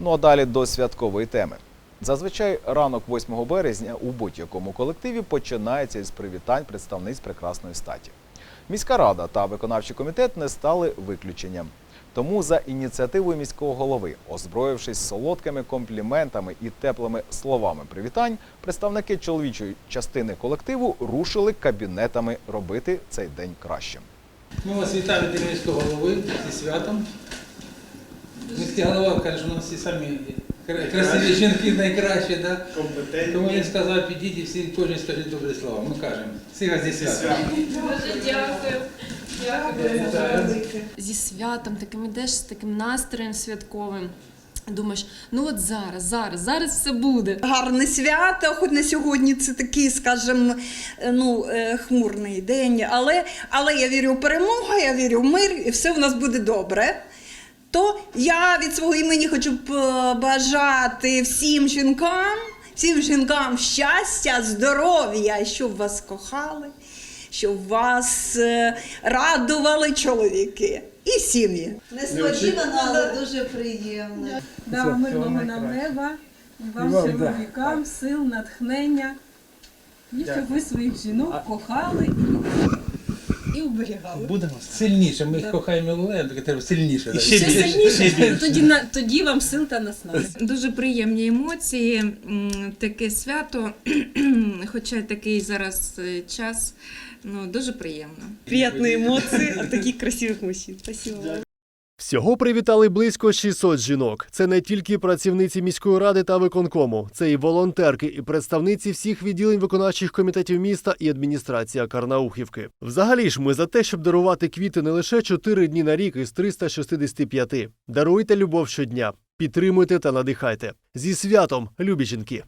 Ну а далі до святкової теми. Зазвичай ранок 8 березня у будь-якому колективі починається із привітань представниць прекрасної статі. Міська рада та виконавчий комітет не стали виключенням. Тому за ініціативою міського голови, озброївшись солодкими компліментами і теплими словами привітань, представники чоловічої частини колективу рушили кабінетами робити цей день кращим. Ми вас вітаємо від міського голови зі святом. Міський голова каже, що у нас всі самі красиві жінки найкращі, да? тому він сказав, підіть і всі кожен скажіть добрі слова. Ми кажемо, всі вас зі святом. Дуже дякую. Дякую. зі святом, таким ідеш з таким настроєм святковим. Думаєш, ну от зараз, зараз, зараз все буде. Гарне свято, хоч на сьогодні це такий, скажімо, ну, е, хмурний день, але, але я вірю в перемогу, я вірю в мир, і все у нас буде добре. То я від свого імені хочу побажати всім жінкам, всім жінкам щастя, здоров'я, щоб вас кохали, щоб вас е, радували чоловіки і сім'ї. Несподівано, але дуже приємно. Да, мирного нам неба, вам чоловікам сил, натхнення. І щоб ви своїх жінок кохали і, і оберігали. Будемо сильніше, ми їх кохаємо Лелену, так треба сильніше. да. Ще сильніше, тоді, на- тоді вам сил та наснаги. Дуже приємні емоції, м, таке свято, хоча такий зараз е, час, ну дуже приємно. приятные эмоции от таких красивых мужчин. Спасибо вам. Всього привітали близько 600 жінок. Це не тільки працівниці міської ради та виконкому, це і волонтерки, і представниці всіх відділень виконавчих комітетів міста і адміністрація Карнаухівки. Взагалі ж ми за те, щоб дарувати квіти не лише 4 дні на рік із 365. Даруйте любов щодня, підтримуйте та надихайте. Зі святом, любі жінки!